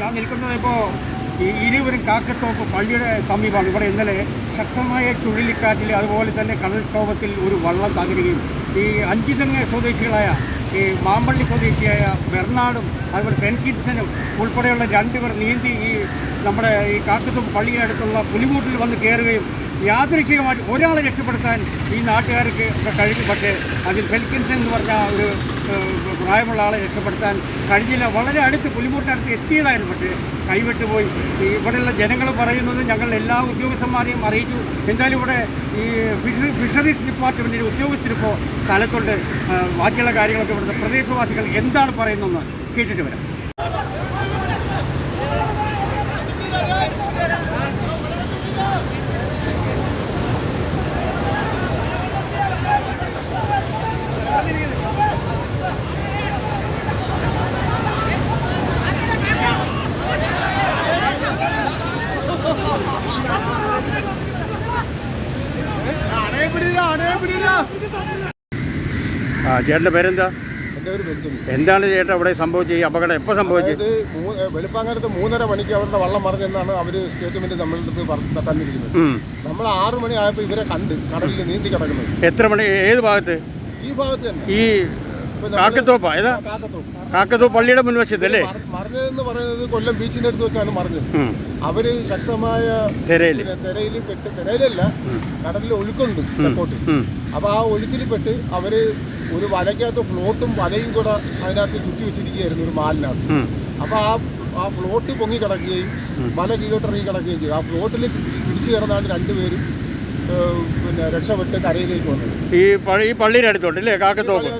ഞാൻ നിൽക്കുന്നത് ഇപ്പോൾ ഈ ഇരുവരും കാക്കത്തോപ്പ് പള്ളിയുടെ സമീപമാണ്. ഇവിടെ ഇന്നലെ ശക്തമായ ചുഴലിക്കാറ്റിൽ അതുപോലെ തന്നെ കടൽക്ഷോഭത്തിൽ ഒരു വള്ളം തകരുകയും ഈ അഞ്ചുതെങ്ങ് സ്വദേശികളായ ഈ മാമ്പള്ളി സ്വദേശിയായ ബെർണാടും അതുപോലെ പെൻകിഡ്സനും ഉൾപ്പെടെയുള്ള രണ്ടുപേർ നീന്തി ഈ നമ്മുടെ ഈ കാക്കത്തോപ്പ് അടുത്തുള്ള പുലിമൂട്ടിൽ വന്ന് കയറുകയും യാദൃശികമായിട്ട് ഒരാളെ രക്ഷപ്പെടുത്താൻ ഈ നാട്ടുകാർക്ക് കഴിഞ്ഞു പക്ഷേ അതിൽ ഫെൽക്കിൻസൺ എന്ന് പറഞ്ഞ ഒരു പ്രായമുള്ള ആളെ രക്ഷപ്പെടുത്താൻ കഴിഞ്ഞില്ല. വളരെ അടുത്ത് പുലിമുട്ടിനടുത്ത് എത്തിയതായിരുന്നു. പക്ഷേ കൈവിട്ടുപോയി ഇവിടെയുള്ള ജനങ്ങൾ പറയുന്നത് ഞങ്ങൾ എല്ലാ ഉദ്യോഗസ്ഥന്മാരെയും അറിയിച്ചു. എന്തായാലും ഇവിടെ ഈ ഫിഷറി ഫിഷറീസ് ഡിപ്പാർട്ട്മെന്റിന്റെ ഉദ്യോഗസ്ഥരിപ്പോൾ സ്ഥലത്തുണ്ട്. ബാക്കിയുള്ള കാര്യങ്ങളൊക്കെ ഇവിടുത്തെ പ്രദേശവാസികൾ എന്താണ് പറയുന്നതെന്ന് കേട്ടിട്ട് വരാം. ആ ചേട്ടന്റെ പേരെന്താ? എന്താണ് ചേട്ടാ ഇവിടെ സംഭവിച്ചത്? ഈ അപകടം എപ്പോൾ സംഭവിച്ചത്? വെളുപ്പാങ്കരത്ത് മൂന്നര മണിക്ക് അവരുടെ വള്ളം മറിഞ്ഞെന്നാണ് അവർ സ്റ്റേറ്റ്മെന്റ് നമ്മളുടെ അടുത്ത് തന്നിരിക്കുന്നത്. നമ്മൾ ആറു മണി ആയപ്പോൾ ഇവരെ കണ്ട് കടലിൽ നീന്തി കിടക്കുന്നത്. എത്ര മണി ഏത് ഭാഗത്ത്? ഈ ഭാഗത്ത് തന്നെ. ഈ കാക്കത്തോപ്പ ഏതാ? കാക്കത്തോപ്പ്. പള്ളിയുടെ മുൻവശത്ത് അല്ലേ? മറിഞ്ഞതെന്ന് പറയുന്നത് കൊല്ലം ബീച്ചിന്റെ അടുത്ത് വെച്ചാണ് മറിഞ്ഞത്. അവർ ശക്തമായ തിരയിൽ തിരയിൽ പെട്ട് തിരയിലല്ല കടലിൽ ഒഴുക്കുണ്ട് തെക്കോട്ട്. അപ്പൊ ആ ഒഴുക്കിൽ പെട്ട് അവർ ഒരു വലയ്ക്കകത്ത് ഫ്ലോട്ടും വലയും കൂടെ അതിനകത്ത് ചുറ്റി വെച്ചിരിക്കുകയായിരുന്നു ഒരു മാലിനകത്ത്. അപ്പൊ ആ ആ ഫ്ലോട്ട് പൊങ്ങി കിടക്കുകയും മല കീഴോട്ടിറങ്ങി കിടക്കുകയും ചെയ്തു. ആ ഫ്ലോട്ടിൽ പിടിച്ചു കിടന്നാണ് രണ്ടുപേരും പിന്നെ രക്ഷപ്പെട്ട് കരയിലേക്ക് വന്നത് ഈ പള്ളി ഈ പള്ളിയുടെ അടുത്തോട്ട് അല്ലേ കാക്കത്തോപ്പ്.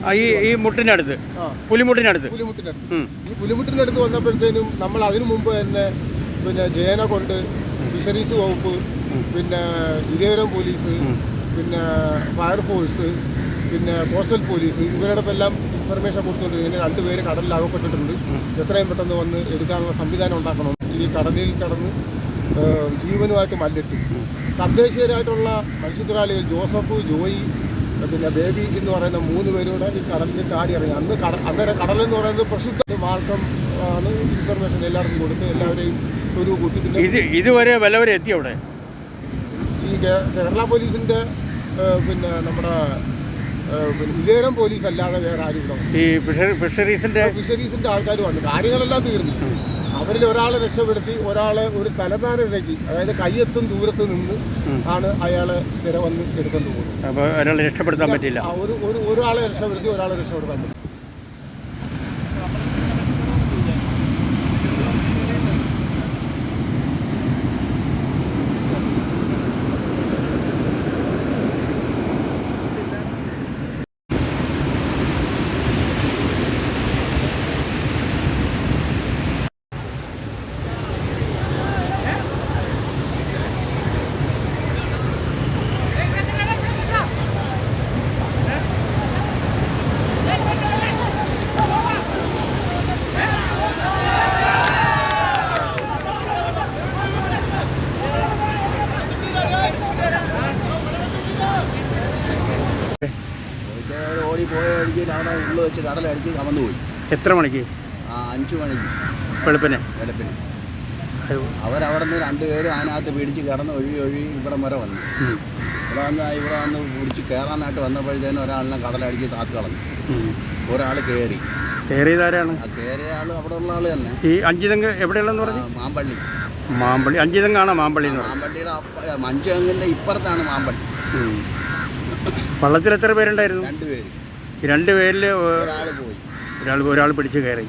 ആ, ഈ ഈ മുട്ടിനടുത്ത് ആ. പുലിമുട്ടിനടുത്ത് പുലിമുട്ടിനടുത്ത്. ഉം. ഈ പുലിമുട്ടിന്റെ അടുത്ത് വന്നപ്പോഴത്തേനും നമ്മൾ അതിനു മുമ്പ് തന്നെ പിന്നെ ജേന കൊണ്ട് ഫിഷറീസ് വകുപ്പ് പിന്നെ ഇരേരം പോലീസ് പിന്നെ ഫയർഫോഴ്സ് പിന്നെ കോസ്റ്റൽ പോലീസ് ഇവരുടെ അടുത്തെല്ലാം ഇൻഫർമേഷൻ കൊടുത്തുകൊണ്ട് ഇങ്ങനെ രണ്ടുപേര് കടലിൽ അകപ്പെട്ടിട്ടുണ്ട്. എത്രയും പെട്ടെന്ന് വന്ന് എടുക്കാനുള്ള സംവിധാനം ഉണ്ടാക്കണം. ഈ കടലിൽ കടന്ന് ജീവനുമായിട്ട് മല്ലിട്ട്. തദ്ദേശീയരായിട്ടുള്ള മത്സ്യത്തൊഴിലാളികൾ ജോസഫ് ജോയി പിന്നെ ബേബി എന്ന് പറയുന്ന മൂന്ന് പേരൂടെ ഈ കടലിൽ ചാടി ഇറങ്ങി. അന്ന് കട അന്നേരം കടലെന്ന് പറയുന്നത് പ്രസിദ്ധ മാർഗം ആണ് ഇൻഫർമേഷൻ എല്ലാവർക്കും കൊടുത്ത് എല്ലാവരെയും സ്വരൂപ കൂട്ടി. പിന്നെ ഇത് ഇതുവരെ എത്തി അവിടെ? ഈ കേരള പോലീസിന്റെ പിന്നെ നമ്മുടെ വിജയരം പോലീസ് അല്ലാതെ വേറെ ആരും ഈ ഫിഷർ ഫിഷറീസിന്റെ ഫിഷറീസിന്റെ ആൾക്കാർ വന്നു. കാര്യങ്ങളെല്ലാം തീർന്നു. അവരിൽ ഒരാളെ രക്ഷപ്പെടുത്തി ഒരാളെ ഒരു തലതാരയിലേക്ക് അതായത് കയ്യെത്തും ദൂരത്ത് നിന്ന് ആണ് അയാളെ വന്ന് എടുക്കൊണ്ട് പോകുന്നത്. അപ്പോൾ ഒരാളെ രക്ഷപ്പെടുത്താൻ പറ്റില്ല ഒരു ഒരു ഒരാളെ രക്ഷപ്പെടുത്തി ഒരാളെ രക്ഷപ്പെടുത്താൻ പറ്റും അടിച്ച് അവിടെ ഉള്ളിൽ വെച്ച് കടലടിച്ച് കമന്നു പോയി. എത്ര മണിക്ക്? ആ അഞ്ച് മണിക്ക്. വെളുപ്പിന്? വെളുപ്പിന്. അവരവിടെ നിന്ന് രണ്ടുപേരും അതിനകത്ത് പിടിച്ച് കിടന്ന് ഒഴുകി ഒഴുകി ഇവിടെ വരെ വന്നു. ഇവിടെ വന്ന് ഇവിടെ വന്ന് പിടിച്ച് കയറാനായിട്ട് വന്നപ്പോഴത്തേനും ഒരാളിനെ കടലടിച്ച് താത്ത് കളഞ്ഞു. ഒരാൾ കയറി കയറിയതാരാണ് ആ കയറിയ ആൾ അവിടെ ഉള്ള ആൾ തന്നെ. ഈ അഞ്ചിതങ്ക് എവിടെയുള്ളതെന്ന് ആ, പറഞ്ഞു മാമ്പള്ളി. മാമ്പള്ളി അഞ്ചുതെങ്ങാണോ മാമ്പള്ളി മാമ്പള്ളിയുടെ അപ്പ മഞ്ചങ്ങിന്റെ ഇപ്പുറത്താണ് മാമ്പള്ളി. വള്ളത്തിൽ എത്ര പേരുണ്ടായിരുന്നു? രണ്ടുപേര് ഈ രണ്ട് പേരിൽ ഒരാൾ പോയി. ഒരാൾ ഒരാൾ പിടിച്ച് കയറി.